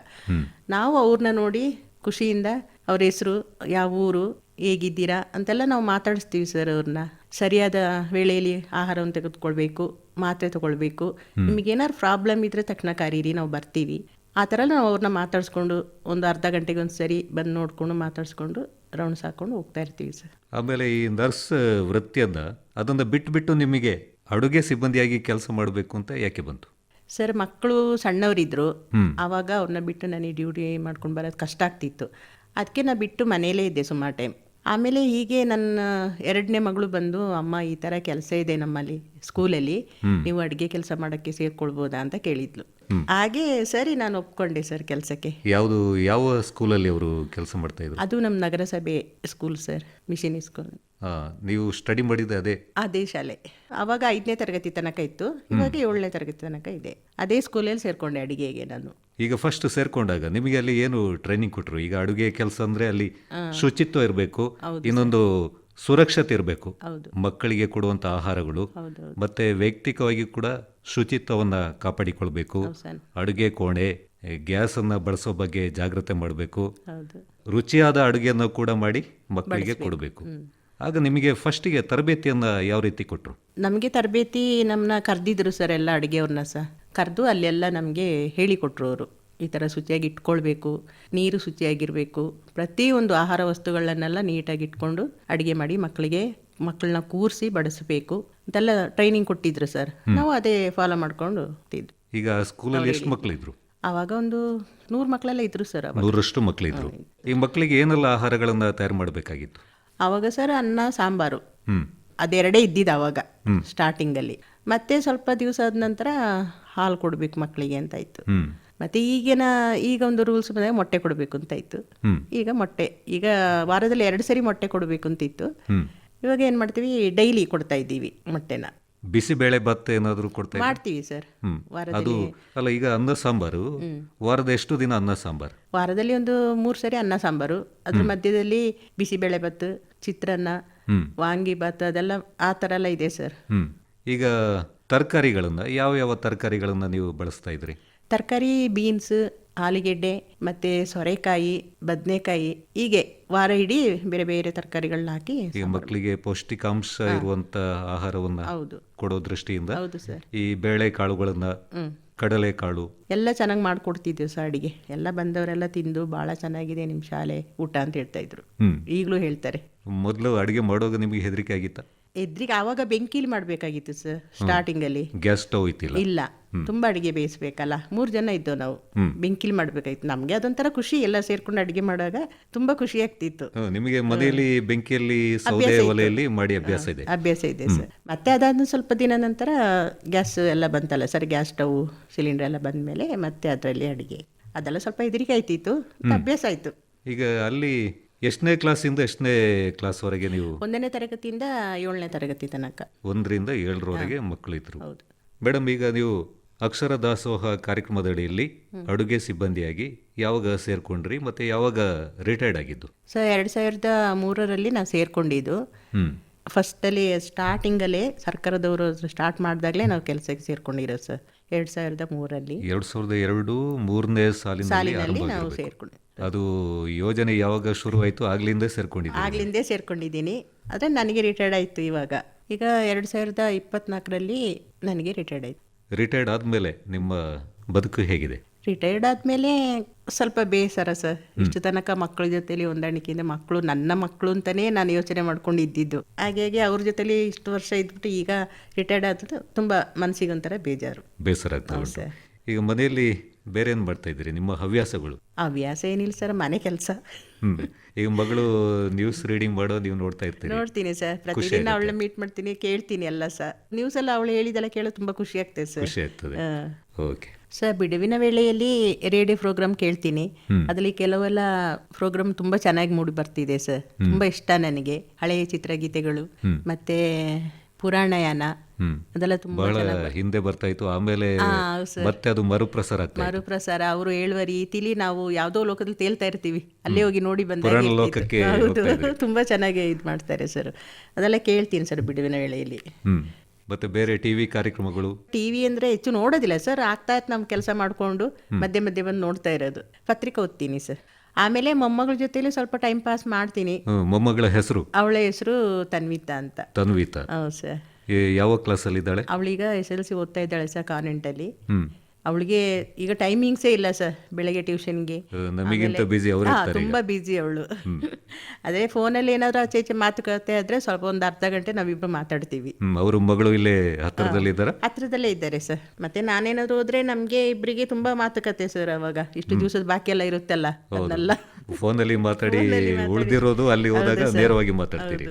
ನಾವು ಅವ್ರನ್ನ ನೋಡಿ ಖುಷಿಯಿಂದ ಅವ್ರ ಹೆಸರು ಯಾವ ಊರು ಹೇಗಿದ್ದೀರಾ ಅಂತೆಲ್ಲ ನಾವು ಮಾತಾಡಿಸ್ತೀವಿ ಸರ್ ಅವ್ರನ್ನ ಸರಿಯಾದ ವೇಳೆಯಲ್ಲಿ ಆಹಾರವನ್ನು ತೆಗೆದುಕೊಳ್ಬೇಕು ಮಾತ್ರೆ ತಗೊಳ್ಬೇಕು. ನಿಮಗೇನಾದ್ರು ಪ್ರಾಬ್ಲಮ್ ಇದ್ರೆ ತಕ್ಷಣ ಕರೀರಿ ನಾವು ಬರ್ತೀವಿ. ಆ ಥರ ನಾವು ಅವ್ರನ್ನ ಮಾತಾಡಿಸ್ಕೊಂಡು ಒಂದು ಅರ್ಧ ಗಂಟೆಗೆ ಒಂದು ಸರಿ ಬಂದು ನೋಡಿಕೊಂಡು ಮಾತಾಡಿಸ್ಕೊಂಡು ರೌಂಡ್ಸ್ ಹಾಕೊಂಡು ಹೋಗ್ತಾ ಇರ್ತೀವಿ ಸರ್. ಆಮೇಲೆ ಈ ನರ್ಸ್ ವೃತ್ತಿಯನ್ನ ಅದನ್ನು ಬಿಟ್ಟುಬಿಟ್ಟು ಬಿಟ್ಟು ನಿಮಗೆ ಅಡುಗೆ ಸಿಬ್ಬಂದಿಯಾಗಿ ಕೆಲಸ ಮಾಡಬೇಕು ಅಂತ ಯಾಕೆ ಬಂತು? ಸರ್ ಮಕ್ಕಳು ಸಣ್ಣವರಿದ್ದರು. ಆವಾಗ ಅವ್ರನ್ನ ಬಿಟ್ಟು ನನಗೆ ಡ್ಯೂಟಿ ಮಾಡ್ಕೊಂಡು ಬರೋದು ಕಷ್ಟ ಆಗ್ತಿತ್ತು. ಅದಕ್ಕೆ ನಾ ಬಿಟ್ಟು ಮನೇಲೇ ಇದ್ದೆ ಸುಮಾರು ಟೈಮ್. ಆಮೇಲೆ ಹೀಗೆ ನನ್ನ ಎರಡನೇ ಮಗಳು ಬಂದು ಅಮ್ಮ ಈ ಥರ ಕೆಲಸ ಇದೆ ನಮ್ಮಲ್ಲಿ. ಸ್ಕೂಲಲ್ಲಿ ನೀವು ಅಡುಗೆ ಕೆಲಸ ಮಾಡೋಕ್ಕೆ ಸೇರ್ಕೊಳ್ಬೋದಾ ಅಂತ ಕೇಳಿದ್ಲು. ಹಾಗೆ ಸರಿ ನಾನು ಒಪ್ಕೊಂಡೆ ಸರ್ ಕೆಲಸಕ್ಕೆ. ಯಾವುದು ಯಾವ ಸ್ಕೂಲಲ್ಲಿ ಅವರು ಕೆಲಸ ಮಾಡ್ತಾ ಇದ್ರು? ಅದು ನಮ್ಮ ನಗರಸಭೆ ಸ್ಕೂಲ್ ಸರ್ ಮಿಷಿನ್ ಸ್ಕೂಲ್. ನೀವು ಸ್ಟಡಿ ಮಾಡಿದ ಅದೇ? ಅದೇ ಶಾಲೆ. ಅವಾಗ ಐದನೇ ತರಗತಿ ತನಕ ಇತ್ತು ಇವಾಗ ಏಳನೇ ತರಗತಿ ತನಕ ಇದೆ. ಅದೇ ಸ್ಕೂಲಲ್ಲಿ ಸೇರ್ಕೊಂಡೆ ಅಡುಗೆಗೆ ನಾನು. ಈಗ ಫಸ್ಟ್ ಸೇರ್ಕೊಂಡಾಗ ನಿಮಗೆ ಅಲ್ಲಿ ಏನು ಟ್ರೈನಿಂಗ್ ಕೊಟ್ಟರು ಈಗ ಅಡುಗೆ ಕೆಲಸ ಅಂದ್ರೆ ಅಲ್ಲಿ ಶುಚಿತ್ವ ಇರಬೇಕು ಇನ್ನೊಂದು ಸುರಕ್ಷತೆ ಇರಬೇಕು. ಮಕ್ಕಳಿಗೆ ಕೊಡುವಂತ ಆಹಾರಗಳು ಮತ್ತೆ ವೈಯಕ್ತಿಕವಾಗಿ ಕೂಡ ಶುಚಿತ್ವವನ್ನ ಕಾಪಾಡಿಕೊಳ್ಬೇಕು. ಅಡುಗೆ ಕೋಣೆ ಗ್ಯಾಸ್ ಅನ್ನ ಬಳಸೋ ಬಗ್ಗೆ ಜಾಗ್ರತೆ ಮಾಡಬೇಕು. ರುಚಿಯಾದ ಅಡುಗೆಯನ್ನು ಕೂಡ ಮಾಡಿ ಮಕ್ಕಳಿಗೆ ಕೊಡಬೇಕು. ಆಗ ನಿಮಗೆ ಫಸ್ಟಿಗೆ ತರಬೇತಿಯನ್ನ ಯಾವ ರೀತಿ ಕೊಟ್ಟರು ನಮಗೆ ತರಬೇತಿ ನಮ್ಮನ್ನ ಕರೆದಿದ್ರು ಸರ್ ಎಲ್ಲ ಅಡುಗೆಯವ್ರನ್ನ ಸಹ. ಕರೆದು ಅಲ್ಲೆಲ್ಲ ನಮಗೆ ಹೇಳಿಕೊಟ್ರು ಅವರು. ಈ ಥರ ಶುಚಿಯಾಗಿ ಇಟ್ಕೊಳ್ಬೇಕು ನೀರು ಶುಚಿಯಾಗಿರಬೇಕು ಪ್ರತಿಯೊಂದು ಆಹಾರ ವಸ್ತುಗಳನ್ನೆಲ್ಲ ನೀಟಾಗಿ ಇಟ್ಕೊಂಡು ಅಡುಗೆ ಮಾಡಿ ಮಕ್ಕಳಿಗೆ ಮಕ್ಕಳನ್ನ ಕೂರಿಸಿ ಬಡಿಸಬೇಕು. ಅಂತೆಲ್ಲ ಟ್ರೈನಿಂಗ್ ಕೊಟ್ಟಿದ್ರು ಸರ್ ನಾವು ಅದೇ ಫಾಲೋ ಮಾಡ್ಕೊಂಡು ಹೋಗ್ತಿದ್ವಿ. ಈಗ ಸ್ಕೂಲಲ್ಲಿ ಎಷ್ಟು ಮಕ್ಕಳಿದ್ರು ಆವಾಗ ಒಂದು ನೂರು ಮಕ್ಕಳೆಲ್ಲ ಇದ್ರು ಸರ್ ಅವಾಗ. ನೂರಷ್ಟು ಮಕ್ಕಳಿದ್ರು ಈ ಮಕ್ಕಳಿಗೆ ಏನೆಲ್ಲ ಆಹಾರಗಳನ್ನ ತಯಾರು ಮಾಡಬೇಕಾಗಿತ್ತು? ಅವಾಗ ಸರ್ ಅನ್ನ ಸಾಂಬಾರು. ಅದೆರಡೇ ಇದ್ದಿದ್ದು ಆವಾಗ ಸ್ಟಾರ್ಟಿಂಗಲ್ಲಿ ಮತ್ತೆ ಸ್ವಲ್ಪ ದಿವಸ ಆದ ನಂತರ ಹಾಲು ಕೊಡಬೇಕು ಮಕ್ಕಳಿಗೆ ಅಂತ ಇತ್ತು ಮತ್ತೆ ಈಗಿನ ಈಗ ಒಂದು ರೂಲ್ಸ್ ಬಂದಾಗ ಮೊಟ್ಟೆ ಕೊಡಬೇಕು ಅಂತ ಇತ್ತು. ಈಗ ಮೊಟ್ಟೆ ಈಗ ವಾರದಲ್ಲಿ ಎರಡು ಸರಿ ಮೊಟ್ಟೆ ಕೊಡಬೇಕು ಅಂತ ಇತ್ತು. ಇವಾಗ ಏನು ಮಾಡ್ತೀವಿ? ಡೈಲಿ ಕೊಡ್ತಾ ಇದ್ದೀವಿ ಮೊಟ್ಟೆನ. ಬಿಸಿಬೇಳೆ ಭಾತ್ ಏನಾದರೂ ಕೊಡ್ತಾ? ಮಾಡ್ತೀವಿ ಸರ್. ಅದು ಅಲ್ಲ ಈಗ ಅನ್ನ ಸಾಂಬಾರು. ವಾರದ ಎಷ್ಟು ದಿನ ಅನ್ನ ಸಾಂಬಾರು? ವಾರದಲ್ಲಿ ಒಂದು ಮೂರು ಸರಿ ಅನ್ನ ಸಾಂಬಾರು. ಅದ್ರ ಮಧ್ಯದಲ್ಲಿ ಬಿಸಿಬೇಳೆ ಭಾತ್ ಚಿತ್ರಾನ್ನ ವಾಂಗಿ ಭತ್ತ ಅದೆಲ್ಲ ಆ ಥರ ಎಲ್ಲ ಇದೆ ಸರ್. ಈಗ ತರಕಾರಿಗಳನ್ನ ಯಾವ ಯಾವ ತರಕಾರಿಗಳನ್ನ ನೀವು ಬಳಸ್ತಾ ಇದ್ರಿ? ತರಕಾರಿ ಬೀನ್ಸ್ ಆಲೂಗೆಡ್ಡೆ ಮತ್ತೆ ಸೊರೆಕಾಯಿ ಬದನೆಕಾಯಿ ಹೀಗೆ ವಾರ ಇಡೀ ಬೇರೆ ಬೇರೆ ತರಕಾರಿಗಳನ್ನ ಹಾಕಿ ಮಕ್ಕಳಿಗೆ ಪೌಷ್ಟಿಕಾಂಶ ಇರುವಂತ ಆಹಾರವನ್ನ ಹೌದು. ಕೊಡೋ ದೃಷ್ಟಿಯಿಂದ ಹೌದು ಸರ್. ಈ ಬೇಳೆ ಕಾಳುಗಳನ್ನ ಕಡಲೆ ಕಾಳು ಎಲ್ಲ ಚೆನ್ನಾಗಿ ಮಾಡ್ಕೊಡ್ತಿದ್ವಿ ಸರ್ ಅಡಿಗೆ. ಎಲ್ಲ ಬಂದವರೆಲ್ಲ ತಿಂದು ಬಹಳ ಚೆನ್ನಾಗಿದೆ ನಿಮ್ಮ ಶಾಲೆ ಊಟ ಅಂತ ಹೇಳ್ತಾ ಇದ್ರು. ಈಗಲೂ ಹೇಳ್ತಾರೆ. ಮೊದಲು ಅಡಿಗೆ ಮಾಡುವಾಗ ನಿಮಗೆ ಹೆದರಿಕೆ ಆಗಿತ್ತ? ಎದ್ರಿಗೆ ಆವಾಗ ಬೆಂಕಿಲಿ ಮಾಡಬೇಕಾಗಿತ್ತು ಸರ್ ಸ್ಟಾರ್ಟಿಂಗಲ್ಲಿ ಗ್ಯಾಸ್ ಸ್ಟವ್ ಇತ್ತಿಲ್ಲ. ಇಲ್ಲ. ತುಂಬಾ ಅಡಿಗೆ ಬೇಯಿಸ್ಬೇಕಲ್ಲ? ಮೂರು ಜನ ಇದ್ದವು ನಾವು. ಬೆಂಕಿಲಿ ಮಾಡ್ಬೇಕಾಯ್ತು. ನಮಗೆ ಅದೊಂಥರ ಖುಷಿ. ಎಲ್ಲ ಸೇರ್ಕೊಂಡು ಅಡಿಗೆ ಮಾಡುವಾಗ ತುಂಬಾ ಖುಷಿ ಆಗ್ತಿತ್ತು. ನಿಮಗೆ ಮನೆಯಲ್ಲಿ ಬೆಂಕಿಯಲ್ಲಿ ಸೌದೆ ಒಲೆಯಲ್ಲಿ ಮಾಡಿ ಅಭ್ಯಾಸ ಇದೆ. ಅಭ್ಯಾಸ ಇದೆ ಸರ್. ಮತ್ತೆ ಅದಾದ ಸ್ವಲ್ಪ ದಿನ ನಂತರ ಗ್ಯಾಸ್ ಎಲ್ಲ ಬಂತಲ್ಲ ಸರ್? ಗ್ಯಾಸ್ ಸ್ಟವ್ ಸಿಲಿಂಡರ್ ಎಲ್ಲ ಬಂದ ಮೇಲೆ ಮತ್ತೆ ಅದರಲ್ಲಿ ಅಡಿಗೆ. ಅದೆಲ್ಲ ಸ್ವಲ್ಪ ಎದುರಿಗೆ ಆಯ್ತಿತ್ತು ಅಭ್ಯಾಸ ಆಯ್ತು. ಈಗ ಅಲ್ಲಿ ಎಷ್ಟನೇ ಕ್ಲಾಸಿಂದ ಎಷ್ಟನೇ ಕ್ಲಾಸ್ ವರೆಗೆ ನೀವು? ಒಂದನೇ ತರಗತಿಯಿಂದ ಏಳನೇ ತರಗತಿ ತನಕ. ಒಂದರಿಂದ ಏಳರವರೆಗೆ ಮಕ್ಕಳಿದ್ರು. ಹೌದು. ಮೇಡಮ್ ಈಗ ನೀವು ಅಕ್ಷರ ದಾಸೋಹ ಕಾರ್ಯಕ್ರಮದಡಿಯಲ್ಲಿ ಅಡುಗೆ ಸಿಬ್ಬಂದಿಯಾಗಿ ಯಾವಾಗ ಸೇರ್ಕೊಂಡ್ರಿ ಮತ್ತೆ ಯಾವಾಗ ರಿಟೈರ್ಡ್ ಆಗಿದ್ದು? ಸೊ ಎರಡ್ ಸಾವಿರದ ಮೂರರಲ್ಲಿ ನಾವು ಸೇರ್ಕೊಂಡಿದ್ದು. ಅಲ್ಲಿ ಸ್ಟಾರ್ಟಿಂಗ್ ಸ್ಟಾರ್ಟಿಂಗಲ್ಲೇ ಸರ್ಕಾರದವರು ಸ್ಟಾರ್ಟ್ ಮಾಡಿದಾಗಲೇ ನಾವು ಕೆಲಸಕ್ಕೆ ಸೇರ್ಕೊಂಡಿರೋ ಸರ್ ಎರಡ್ ಸಾವಿರದ ಮೂರಲ್ಲಿ ಎರಡ್ ಸಾವಿರದ ಎರಡು ಮೂರನೇ ಸಾಲಿನಲ್ಲಿ ನಾವು. ಸೇರ್ಕೊಂಡು ಅದು ಯೋಜನೆ ಯಾವಾಗ ಶುರುವಾಯ್ತು ಆಗ್ಲಿಂದ ಸೇರ್ಕೊಂಡಿದ್ದೀನಿ ಆಗ್ಲಿಂದೇ ಸೇರ್ಕೊಂಡಿದ್ದೀನಿ. ಆದ್ರೆ ನನಗೆ ರಿಟೈರ್ಡ್ ಆಯ್ತು ಇವಾಗ. ಈಗ ಎರಡ್ ಸಾವಿರದ ಇಪ್ಪತ್ನಾಲ್ಕರಲ್ಲಿ ನನಗೆ ರಿಟೈರ್ಡ್ ಆಯಿತು. ರಿಟೈರ್ಡ್ ಆದ್ಮೇಲೆ ನಿಮ್ಮ ಬದುಕು ಹೇಗಿದೆ? ರಿಟೈರ್ಡ್ ಆದಮೇಲೆ ಸ್ವಲ್ಪ ಬೇಸರ ಸರ್. ಇಷ್ಟು ತನಕ ಮಕ್ಕಳ ಜೊತೆಲಿ ಹೊಂದಾಣಿಕೆಯಿಂದ ಮಕ್ಕಳು ನನ್ನ ಮಕ್ಕಳು ಅಂತಲೇ ನಾನು ಯೋಚನೆ ಮಾಡ್ಕೊಂಡು ಇದ್ದಿದ್ದು. ಹಾಗಾಗಿ ಅವ್ರ ಜೊತೆಲಿ ಇಷ್ಟು ವರ್ಷ ಇದ್ಬಿಟ್ಟು ಈಗ ರಿಟೈರ್ಡ್ ಆದ್ರೆ ತುಂಬ ಮನಸ್ಸಿಗೆ ಒಂಥರ ಬೇಜಾರು. ಬೇಸರ ಆಗ್ತಾ. ಈಗ ಮನೆಯಲ್ಲಿ ಬೇರೆ ಏನ್ ಮಾಡ್ತಾ ಇದ್ದೀರಿ? ನಿಮ್ಮ ಹವ್ಯಾಸಗಳು? ಹವ್ಯಾಸ ಏನಿಲ್ಲ ಸರ್ ಮನೆ ಕೆಲಸ. ಹ್ಮ್. ಈಗ ಮಗಳು ನ್ಯೂಸ್ ರೀಡಿಂಗ್ ಮಾಡೋ ನೀವು ನೋಡ್ತಾ ಇರ್ತೀರಿ. ನೋಡ್ತೀನಿ ಸರ್ ಪ್ರತಿದಿನ ಅವಳ ಮೀಟ್ ಮಾಡ್ತೀನಿ ಕೇಳ್ತೀನಿ ಎಲ್ಲ ಸರ್. ನ್ಯೂಸ್ ಎಲ್ಲ ಅವಳು ಹೇಳಿದೆಲ್ಲ ಕೇಳೋ ತುಂಬಾ ಖುಷಿ ಆಗ್ತದೆ ಸರ್. ಖುಷಿ ಆಗ್ತದೆ. ಓಕೆ. ಸರ್ ಬಿಡುವಿನ ವೇಳೆಯಲ್ಲಿ ರೇಡಿಯೋ ಪ್ರೋಗ್ರಾಮ್ ಕೇಳ್ತೀನಿ. ಅದರಲ್ಲಿ ಕೆಲವೆಲ್ಲ ಪ್ರೋಗ್ರಾಮ್ ತುಂಬಾ ಚೆನ್ನಾಗಿ ಮೂಡಿ ಬರ್ತಿದೆ ಸರ್. ತುಂಬಾ ಇಷ್ಟ ನನಗೆ. ಹಳೆಯ ಚಿತ್ರಗೀತೆಗಳು ಮತ್ತೆ ಪುರಾಣಯಾನ. ಅದೆಲ್ಲ ತುಂಬಾ ಹಿಂದೆ ಬರ್ತಾ ಇತ್ತು. ಆಮೇಲೆ. ಮತ್ತೆ ಅದು ಮರುಪ್ರಸಾರ ಮರುಪ್ರಸಾರ. ಅವರು ಹೇಳುವ ರೀತಿಲಿ ನಾವು ಯಾವ್ದೋ ಲೋಕದಲ್ಲಿ ತೇಲ್ತಾ ಇರ್ತೀವಿ. ಅಲ್ಲೇ ಹೋಗಿ ನೋಡಿ ಲೋಕಕ್ಕೆ ತುಂಬಾ ಚೆನ್ನಾಗಿ ಇದು ಮಾಡ್ತಾರೆ ಸರ್. ಅದೆಲ್ಲ ಕೇಳ್ತೀನಿ ಸರ್ ಬಿಡುವಿನ ವೇಳೆಯಲ್ಲಿ. ಮತ್ತೆ ಬೇರೆ ಟಿವಿ ಕಾರ್ಯಕ್ರಮಗಳು? ಟಿವಿ ಅಂದ್ರೆ ಹೆಚ್ಚು ನೋಡೋದಿಲ್ಲ ಸರ್. ಆಗ್ತಾ ಇತ್ತು ನಮ್ಮ ಕೆಲಸ ಮಾಡಿಕೊಂಡು ಮಧ್ಯೆ ಮಧ್ಯೆ ಬಂದು ನೋಡ್ತಾ ಇರೋದು. ಪತ್ರಿಕೆ ಓದ್ತೀನಿ ಸರ್. ಆಮೇಲೆ ಮೊಮ್ಮಗಳ ಜೊತೆಲಿ ಸ್ವಲ್ಪ ಟೈಮ್ ಪಾಸ್ ಮಾಡ್ತೀನಿ. ಮೊಮ್ಮಗಳ ಹೆಸರು? ಅವಳ ಹೆಸರು ತನ್ವಿತಾ ಅಂತ. ತನ್ವಿತಾ. ಹೌದು ಸರ್. ಯಾವ ಯಾವ ಕ್ಲಾಸಲ್ಲಿ ಇದ್ದಾಳೆ? ಅವಳೀಗ ಎಸ್ ಎಲ್ ಸಿ ಓದ್ತಾ ಇದ್ದಾಳೆ ಸರ್ ಕಾನ್ವೆಂಟಲ್ಲಿ ಹ್ಮ್. ಅವಳಿಗೆ ಈಗ ಟೈಮಿಂಗ್ಸೇ ಇಲ್ಲ ಸರ್ ಬೆಳಗ್ಗೆ ಟ್ಯೂಷನ್ಗೆ. ತುಂಬ ಬ್ಯುಸಿ ಅವಳು. ಅದೇ ಫೋನಲ್ಲಿ ಏನಾದರೂ ಆಚೆ ಈಚೆ ಮಾತುಕತೆ ಆದ್ರೆ ಸ್ವಲ್ಪ ಒಂದು ಅರ್ಧ ಗಂಟೆ ನಾವಿಬ್ರು ಮಾತಾಡ್ತೀವಿ. ಅವರ ಮಗಳು ಇಲ್ಲೇ ಹತ್ತಿರದಲ್ಲಿ ಇದ್ದಾರ? ಹತ್ರದಲ್ಲೇ ಇದ್ದಾರೆ ಸರ್ ಮತ್ತೆ ನಾನೇನಾದ್ರು ಹೋದ್ರೆ ನಮಗೆ ಇಬ್ಬರಿಗೆ ತುಂಬಾ ಮಾತುಕತೆ ಸರ್ ಅವಾಗ. ಇಷ್ಟು ದಿವಸದ ಬಾಕಿ ಎಲ್ಲ ಇರುತ್ತಲ್ಲ ಅದನ್ನೆಲ್ಲ. ಫೋನಲ್ಲಿ ಮಾತಾಡಿ. ಉಳಿದಿರೋದು ಅಲ್ಲಿ ಹೋದಾಗ ಹೌದು ನೇರವಾಗಿ ಮಾತಾಡ್ತೀರಿ.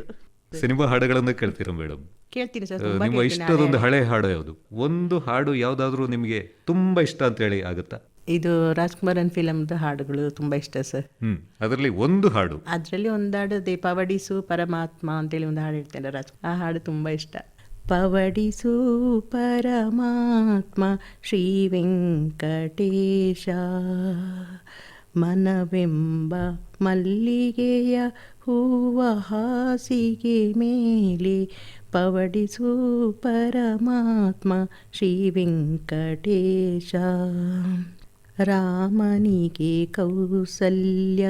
ಸಿನಿಮಾ ಹಾಡುಗಳನ್ನು ಕೇಳ್ತೀರಾ ಮೇಡಮ್? ಕೇಳ್ತೀನಿ ಸರ್ ನಿಮ್ಮ. ಇಷ್ಟದೊಂದು ಹಳೆ ಹಾಡು ಯಾವುದು? ಒಂದು ಹಾಡು ಯಾವ್ದಾದ್ರೂ ನಿಮಗೆ ತುಂಬಾ ಇಷ್ಟ ಅಂತ ಹೇಳಿ ಆಗುತ್ತಾ? ಇದು ರಾಜ್ಕುಮಾರನ್ ಫಿಲಮ್ದು ಹಾಡುಗಳು ತುಂಬಾ ಇಷ್ಟ ಸರ್. ಹ್ಮ್ ಅದರಲ್ಲಿ ಒಂದು ಹಾಡು. ಅದರಲ್ಲಿ ಒಂದು ಹಾಡು ದೇ ಪವಡಿಸು ಪರಮಾತ್ಮ ಅಂತೇಳಿ ಒಂದು ಹಾಡು ಹೇಳ್ತೇನೆ ರಾಜ್ ಆ ಹಾಡು ತುಂಬಾ ಇಷ್ಟ. ಪವಡಿಸು ಪರಮಾತ್ಮ ಶ್ರೀ ವೆಂಕಟೇಶ ಮನವೆಂಬ ಮಲ್ಲಿಗೆಯ ಹೂವ ಹಾಸಿಗೆ ಮೇಲೆ ಪವಡಿಸು ಪರಮಾತ್ಮ ಶ್ರೀ ವೆಂಕಟೇಶ ರಾಮನಿಗೆ ಕೌಸಲ್ಯ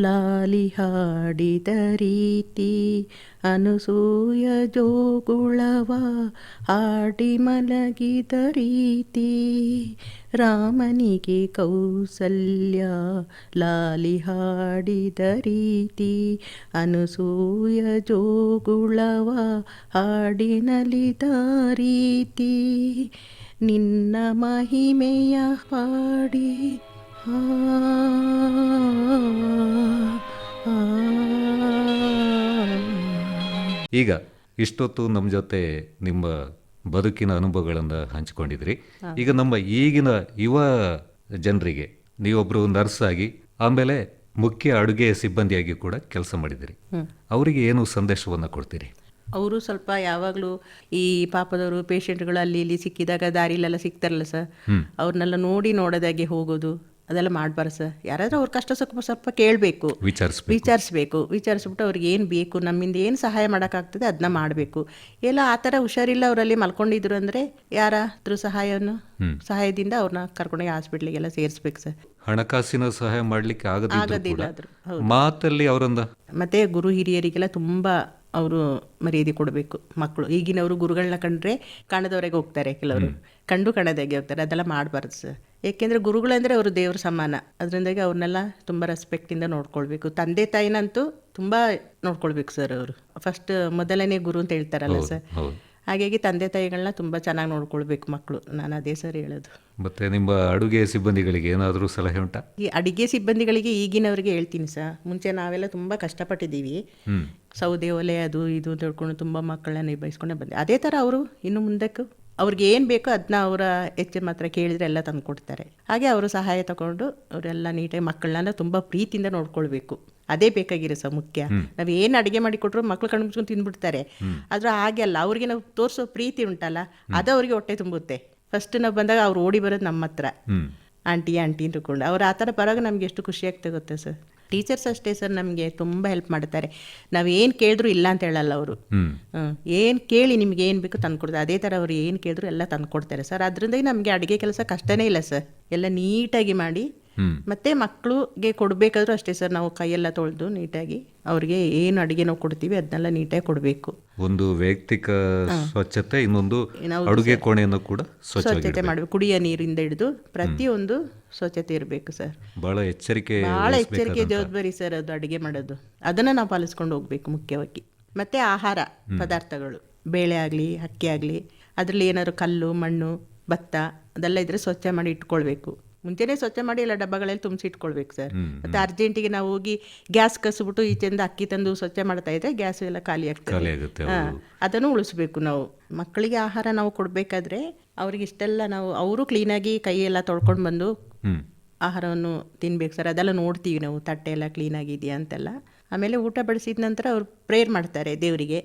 ಲಾಲಿ ಹಾಡಿದ ರೀತಿ ಅನುಸೂಯ ಜೋಗುಳವ ಹಾಡಿ ಮಲಗಿದ ರೀತಿ. ರಾಮನಿಗೆ ಕೌಸಲ್ಯ ಲಾಲಿ ಹಾಡಿದ ರೀತಿ. ಅನುಸೂಯ ಜೋಗುಳವ ಹಾಡಿ ನಲಿದ ರೀತಿ. ನಿನ್ನ ಮಹಿಮೆಯ ಆ, ಆ, ಈಗ ಇಷ್ಟೊತ್ತು ನಮ್ಮ ಜೊತೆ ನಿಮ್ಮ ಬದುಕಿನ ಅನುಭವಗಳನ್ನು ಹಂಚಿಕೊಂಡಿದ್ರಿ. ಈಗ ನಮ್ಮ ಈಗಿನ ಯುವ ಜನರಿಗೆ ನೀವೊಬ್ರು ನರ್ಸ್ ಆಗಿ ಆಮೇಲೆ ಮುಖ್ಯ ಅಡುಗೆ ಸಿಬ್ಬಂದಿಯಾಗಿ ಕೂಡ ಕೆಲಸ ಮಾಡಿದಿರಿ. ಅವರಿಗೆ ಏನು ಸಂದೇಶವನ್ನು ಕೊಡ್ತೀರಿ? ಅವರು ಸ್ವಲ್ಪ ಯಾವಾಗಲೂ ಈ ಪಾಪದವರು ಪೇಷಂಟ್ಗಳು ಅಲ್ಲಿ ಇಲ್ಲಿ ಸಿಕ್ಕಿದಾಗ ದಾರಿಲೆಲ್ಲ ಸಿಗ್ತಾರಲ್ಲ ಸರ್. ಅವ್ರನ್ನೆಲ್ಲ ನೋಡಿ ನೋಡೋದಾಗೆ ಹೋಗೋದು ಅದೆಲ್ಲ ಮಾಡಬಾರ್ದು ಸರ್. ಯಾರಾದ್ರೂ ಅವ್ರ ಕಷ್ಟ ಸ್ವಲ್ಪ ಸ್ವಲ್ಪ ಕೇಳಬೇಕು. ವಿಚಾರಿಸ್ಬೇಕು. ವಿಚಾರಿಸ್ಬೇಕು. ವಿಚಾರಿಸ್ಬಿಟ್ಟು ಅವ್ರಿಗೆ ಏನು ಬೇಕು ನಮ್ಮಿಂದ ಏನು ಸಹಾಯ ಮಾಡೋಕ್ಕಾಗ್ತದೆ ಅದನ್ನ ಮಾಡಬೇಕು. ಎಲ್ಲ ಆ ಥರ ಹುಷಾರಿಲ್ಲ ಅವರಲ್ಲಿ ಮಲ್ಕೊಂಡಿದ್ರು ಅಂದರೆ ಯಾರಾದ್ರೂ ಸಹಾಯವನ್ನು ಸಹಾಯದಿಂದ ಅವ್ರನ್ನ ಕರ್ಕೊಂಡೋಗಿ ಹಾಸ್ಪಿಟ್ಲಿಗೆಲ್ಲ ಸೇರಿಸ್ಬೇಕು ಸರ್. ಹಣಕಾಸಿನ ಸಹಾಯ ಮಾಡಲಿಕ್ಕೆ ಆಗದಿಲ್ಲ ಮಾತಲ್ಲಿ ಅವರಂದ? ಮತ್ತೆ ಗುರು ಹಿರಿಯರಿಗೆಲ್ಲ ತುಂಬ ಅವರು ಮರ್ಯಾದೆ ಕೊಡಬೇಕು ಮಕ್ಕಳು. ಈಗಿನವರು ಗುರುಗಳನ್ನ ಕಂಡ್ರೆ ಕಾಣದವರೆಗೆ ಹೋಗ್ತಾರೆ ಕೆಲವರು. ಕಂಡು ಕಾಣದಾಗೆ ಹೋಗ್ತಾರೆ. ಅದೆಲ್ಲ ಮಾಡಬಾರ್ದು ಸರ್. ಏಕೆಂದರೆ ಗುರುಗಳಂದರೆ ಅವರು ದೇವ್ರ ಸಮಾನ. ಅದರಿಂದಾಗಿ ಅವ್ರನ್ನೆಲ್ಲ ತುಂಬ ರೆಸ್ಪೆಕ್ಟಿಂದ ನೋಡ್ಕೊಳ್ಬೇಕು. ತಂದೆ ತಾಯಿನಂತೂ ತುಂಬ ನೋಡ್ಕೊಳ್ಬೇಕು ಸರ್ ಅವರು. ಫಸ್ಟ್ ಮೊದಲನೇ ಗುರು ಅಂತ ಹೇಳ್ತಾರಲ್ಲ ಸರ್. ಹಾಗಾಗಿ ತಂದೆ ತಾಯಿಗಳನ್ನ ತುಂಬ ಚೆನ್ನಾಗಿ ನೋಡ್ಕೊಳ್ಬೇಕು ಮಕ್ಕಳು ನಾನು ಅದೇ ಸರ್ ಹೇಳೋದು. ಮತ್ತೆ ನಿಮ್ಮ ಅಡುಗೆ ಸಿಬ್ಬಂದಿಗಳಿಗೆ ಏನಾದರೂ ಸಲಹೆ ಉಂಟಾ? ಈ ಅಡುಗೆ ಸಿಬ್ಬಂದಿಗಳಿಗೆ ಈಗಿನವರಿಗೆ ಹೇಳ್ತೀನಿ ಸರ್. ಮುಂಚೆ ನಾವೆಲ್ಲ ತುಂಬ ಕಷ್ಟಪಟ್ಟಿದ್ದೀವಿ. ಸೌದೆ ಒಲೆ ಅದು ಇದು ತಿಳ್ಕೊಂಡು ತುಂಬ ಮಕ್ಕಳನ್ನ ನಿಭಾಯಿಸ್ಕೊಂಡೇ ಬಂದೆ. ಅದೇ ಥರ ಅವರು ಇನ್ನು ಮುಂದಕ್ಕೂ ಅವ್ರಿಗೆ ಏನು ಬೇಕೋ ಅದನ್ನ ಅವರ ಹೆಚ್ಚಿನ ಮಾತ್ರ ಕೇಳಿದ್ರೆ ಎಲ್ಲ ತಂದು ಕೊಡ್ತಾರೆ. ಹಾಗೆ ಅವರು ಸಹಾಯ ತಗೊಂಡು ಅವರೆಲ್ಲ ನೀಟಾಗಿ ಮಕ್ಕಳನ್ನ ತುಂಬ ಪ್ರೀತಿಯಿಂದ ನೋಡ್ಕೊಳ್ಬೇಕು. ಅದೇ ಬೇಕಾಗಿರೋ ಸಹ ಮುಖ್ಯ. ನಾವು ಏನು ಅಡುಗೆ ಮಾಡಿ ಕೊಟ್ಟರು ಮಕ್ಳು ಕಣ್ಣು ಮುಚ್ಕೊಂಡು ತಿಂದ್ಬಿಡ್ತಾರೆ. ಆದ್ರೆ ಹಾಗೆ ಅಲ್ಲ ಅವ್ರಿಗೆ ನಾವು ತೋರಿಸೋ ಪ್ರೀತಿ ಉಂಟಲ್ಲ ಅದು ಅವ್ರಿಗೆ ಹೊಟ್ಟೆ ತುಂಬುತ್ತೆ. ಫಸ್ಟ್ ನಾವು ಬಂದಾಗ ಅವ್ರು ಓಡಿ ಬರೋದು ನಮ್ಮ ಹತ್ರ ಆಂಟಿ ಆಂಟಿ ಅಂತಕೊಂಡು ಅವ್ರು ಆ ಥರ ಬರೋವಾಗ ನಮ್ಗೆ ಎಷ್ಟು ಖುಷಿ ಆಗ್ತಾ ಗೊತ್ತಾ ಸರ್? ಟೀಚರ್ಸ್ ಅಷ್ಟೇ ಸರ್ ನಮಗೆ ತುಂಬ ಹೆಲ್ಪ್ ಮಾಡ್ತಾರೆ ನಾವು ಏನು ಕೇಳಿದ್ರು ಇಲ್ಲ ಅಂತ ಹೇಳಲ್ಲ ಅವರು. ಏನು ಕೇಳಿ ನಿಮ್ಗೆ ಏನು ಬೇಕು ತಂದ್ಕೊಡ್ತಾರೆ ಅದೇ ಥರ ಅವರು ಏನು ಕೇಳಿದ್ರು ಎಲ್ಲ ತಂದ್ಕೊಡ್ತಾರೆ ಸರ್. ಅದರಿಂದ ನಮಗೆ ಅಡುಗೆ ಕೆಲಸ ಕಷ್ಟನೇ ಇಲ್ಲ ಸರ್. ಎಲ್ಲ ನೀಟಾಗಿ ಮಾಡಿ ಮತ್ತೆ ಮತ್ತು ಮಕ್ಕಳಿಗೆ ಕೊಡಬೇಕಾದ್ರೂ ಅಷ್ಟೇ ಸರ್ ನಾವು ಕೈಯೆಲ್ಲ ತೊಳೆದು ನೀಟಾಗಿ ಅವ್ರಿಗೆ ಏನು ಅಡುಗೆ ನಾವು ಕೊಡ್ತೀವಿ ಅದನ್ನೆಲ್ಲ ನೀಟಾಗಿ ಕೊಡಬೇಕು. ಒಂದು ವೈಯಕ್ತಿಕ ಸ್ವಚ್ಛತೆ ಇನ್ನೊಂದು ಅಡುಗೆ ಕೋಣೆಯನ್ನು ಕೂಡ ಸ್ವಚ್ಛತೆ ಮಾಡಬೇಕು. ಕುಡಿಯ ನೀರಿಂದ ಹಿಡಿದು ಪ್ರತಿಯೊಂದು ಸ್ವಚ್ಛತೆ ಇರಬೇಕು ಸರ್. ಬಹಳ ಎಚ್ಚರಿಕೆ ಬಹಳ ಎಚ್ಚರಿಕೆ ಜವಾಬ್ದಾರಿ ಸರ್ ಅದು ಅಡುಗೆ ಮಾಡೋದು. ಅದನ್ನು ನಾವು ಪಾಲಿಸ್ಕೊಂಡು ಹೋಗ್ಬೇಕು ಮುಖ್ಯವಾಗಿ. ಮತ್ತು ಆಹಾರ ಪದಾರ್ಥಗಳು. ಬೇಳೆ ಆಗಲಿ ಅಕ್ಕಿ ಆಗಲಿ ಅದರಲ್ಲಿ ಏನಾದ್ರು ಕಲ್ಲು ಮಣ್ಣು ಭತ್ತ ಅದೆಲ್ಲ ಇದ್ರೆ ಸ್ವಚ್ಛ ಮಾಡಿ ಇಟ್ಕೊಳ್ಬೇಕು. ಮುಂಚೆನೇ ಸ್ವಚ್ಛ ಮಾಡಿ ಎಲ್ಲ ಡಬ್ಬಗಳಲ್ಲಿ ತುಂಬಿಸಿ ಇಟ್ಕೊಳ್ಬೇಕು ಸರ್. ಮತ್ತೆ ಅರ್ಜೆಂಟಿಗೆ ನಾವು ಹೋಗಿ ಗ್ಯಾಸ್ ಕಸ್ಬಿಟ್ಟು ಈಚೆಯಿಂದ ಅಕ್ಕಿ ತಂದು ಸ್ವಚ್ಛ ಮಾಡ್ತಾ ಇದ್ರೆ ಗ್ಯಾಸ್ ಎಲ್ಲ ಖಾಲಿ ಆಗ್ತದೆ. ಅದನ್ನು ಉಳಿಸ್ಬೇಕು ನಾವು. ಮಕ್ಕಳಿಗೆ ಆಹಾರ ನಾವು ಕೊಡಬೇಕಾದ್ರೆ ಅವ್ರಿಗೆ ಇಷ್ಟೆಲ್ಲ ನಾವು ಅವರು ಕ್ಲೀನಾಗಿ ಕೈ ಎಲ್ಲ ತೊಳ್ಕೊಂಡು ಬಂದು ಆಹಾರವನ್ನು ತಿನ್ಬೇಕು ಸರ್. ಅದೆಲ್ಲ ನೋಡ್ತೀವಿ ನಾವು ತಟ್ಟೆ ಎಲ್ಲ ಕ್ಲೀನಾಗಿದೆಯಾ ಅಂತೆಲ್ಲ. ಆಮೇಲೆ ಊಟ ಬಡಿಸಿದ ನಂತರ ಅವ್ರು ಪ್ರೇಯರ್ ಮಾಡ್ತಾರೆ ದೇವರಿಗೆ.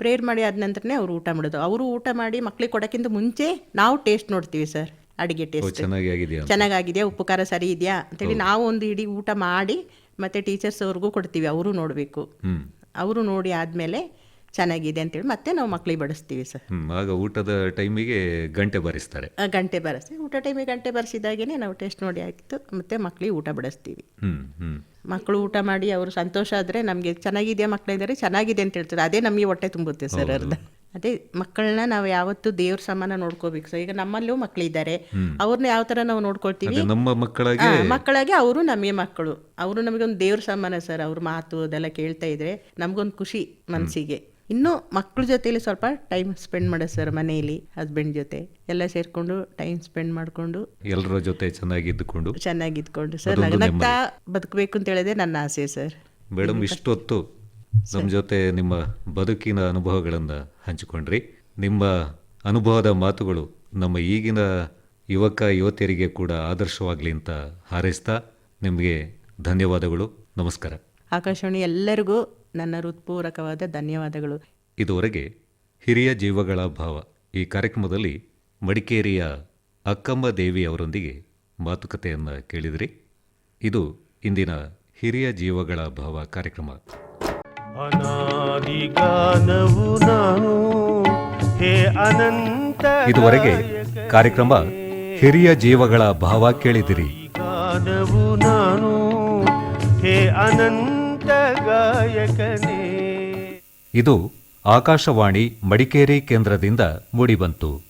ಪ್ರೇಯರ್ ಮಾಡಿ ಆದ ನಂತರನೇ ಅವ್ರು ಊಟ ಮಾಡೋದು. ಅವರು ಊಟ ಮಾಡಿ ಮಕ್ಳಿಗೆ ಕೊಡೋಕ್ಕಿಂತ ಮುಂಚೆ ನಾವು ಟೇಸ್ಟ್ ನೋಡ್ತೀವಿ ಸರ್. ಅಡುಗೆ ಟೇಸ್ಟ್ ಚೆನ್ನಾಗಿ ಆಗಿದೆಯಾ ಅಂತ. ಚೆನ್ನಾಗಿದೆಯಾ ಉಪ್ಪು ಖಾರ ಸರಿ ಇದೆಯಾ? ಅಂತೇಳಿ ನಾವು ಒಂದು ಇಡೀ ಊಟ ಮಾಡಿ ಮತ್ತೆ ಟೀಚರ್ಸ್ ಅವ್ರಿಗೂ ಕೊಡ್ತೀವಿ ಅವರು ನೋಡಬೇಕು. ಅವರು ನೋಡಿ ಆದಮೇಲೆ ಚೆನ್ನಾಗಿದೆ ಅಂತೇಳಿ ಮತ್ತೆ ನಾವು ಮಕ್ಳಿಗೆ ಬಡಿಸ್ತೀವಿ ಸರ್. ಆಗ ಊಟದ ಟೈಮಿಗೆ ಗಂಟೆ ಬರೆಸ್ತಾರೆ. ಗಂಟೆ ಬರೆಸಿ ಊಟ ಟೈಮಿಗೆ ಗಂಟೆ ಬರೆಸಿದಾಗೇ ನಾವು ಟೇಸ್ಟ್ ನೋಡಿ ಆಯಿತು ಮತ್ತೆ ಮಕ್ಳಿಗೆ ಊಟ ಬಡಿಸ್ತೀವಿ. ಮಕ್ಕಳು ಊಟ ಮಾಡಿ ಅವರು ಸಂತೋಷ ಆದರೆ ನಮಗೆ ಚೆನ್ನಾಗಿದೆಯಾ ಮಕ್ಕಳಿದ್ದಾರೆ ಚೆನ್ನಾಗಿದೆ ಅಂತ ಹೇಳ್ತಾರೆ. ಅದೇ ನಮಗೆ ಹೊಟ್ಟೆ ತುಂಬುತ್ತೆ ಸರ್ ಅರ್ಧ. ಅದೇ ಮಕ್ಕಳನ್ನ ನಾವು ಯಾವತ್ತೂ ದೇವ್ರ ಸಮಾನ ನೋಡ್ಕೋಬೇಕು. ಸರ್ ಈಗ ನಮ್ಮಲ್ಲೂ ಮಕ್ಕಳಿದ್ದಾರೆ ಅವ್ರನ್ನ ಯಾವ ತರ ನಾವು ನೋಡ್ಕೊಳ್ತೀವಿ? ನಮ್ಮ ಮಕ್ಕಳಾಗಿ ಮಕ್ಕಳಾಗಿ ಅವರು ನಮಗೆ ಮಕ್ಕಳು. ಅವರು ನಮಗೊಂದು ದೇವ್ರ ಸಮಾನ ಸರ್. ಅವ್ರ ಮಾತು ಅದೆಲ್ಲ ಕೇಳ್ತಾ ಇದ್ರೆ ನಮಗೊಂದು ಖುಷಿ ಮನಸ್ಸಿಗೆ ಇನ್ನು ಮಕ್ಕಳ ಜೊತೆಲಿ ಸ್ವಲ್ಪ ಟೈಮ್ ಸ್ಪೆಂಡ್ ಮಾಡೋದು ಸರ್ ಮನೆಯಲ್ಲಿ ಹಸ್ಬೆಂಡ್ ಜೊತೆ. ಎಲ್ಲ ಸೇರ್ಕೊಂಡು ಟೈಮ್ ಸ್ಪೆಂಡ್ ಮಾಡಿಕೊಂಡು ಎಲ್ಲರ ಜೊತೆ ಚೆನ್ನಾಗಿ ಚೆನ್ನಾಗಿದ್ದುಕೊಂಡು ಚೆನ್ನಾಗಿದ್ಕೊಂಡು ಸರ್. ನಗ್ನಗ್ತಾ ಬದುಕಬೇಕು ಅಂತ ಹೇಳಿದೆ ನನ್ನ ಆಸೆ ಸರ್. ಮೇಡಮ್ ಇಷ್ಟೊತ್ತು ನಮ್ಮ ಜೊತೆ ನಿಮ್ಮ ಬದುಕಿನ ಅನುಭವಗಳನ್ನು ಹಂಚಿಕೊಂಡ್ರಿ. ನಿಮ್ಮ ಅನುಭವದ ಮಾತುಗಳು ನಮ್ಮ ಈಗಿನ ಯುವಕ ಯುವತಿಯರಿಗೆ ಕೂಡ ಆದರ್ಶವಾಗಲಿ ಅಂತ ಹಾರೈಸ್ತಾ ನಿಮಗೆ ಧನ್ಯವಾದಗಳು. ನಮಸ್ಕಾರ. ಆಕಾಶವಾಣಿ ಎಲ್ಲರಿಗೂ ನನ್ನ ಹೃತ್ಪೂರ್ವಕವಾದ ಧನ್ಯವಾದಗಳು. ಇದುವರೆಗೆ ಹಿರಿಯ ಜೀವಗಳ ಭಾವ ಈ ಕಾರ್ಯಕ್ರಮದಲ್ಲಿ ಮಡಿಕೇರಿಯ ಅಕ್ಕಮ್ಮ ದೇವಿ ಅವರೊಂದಿಗೆ ಮಾತುಕತೆಯನ್ನು ಕೇಳಿದ್ರಿ. ಇದು ಇಂದಿನ ಹಿರಿಯ ಜೀವಗಳ ಭಾವ ಕಾರ್ಯಕ್ರಮ. ಇದುವರೆಗೆ ಕಾರ್ಯಕ್ರಮ ಹಿರಿಯ ಜೀವಗಳ ಭಾವ ಕೇಳಿದಿರಿ. ಗಾನವು ನಾನು. ಹೇ ಅನಂತ ಗಾಯಕನೇ. ಇದು ಆಕಾಶವಾಣಿ ಮಡಿಕೇರಿ ಕೇಂದ್ರದಿಂದ ಮೂಡಿಬಂತು.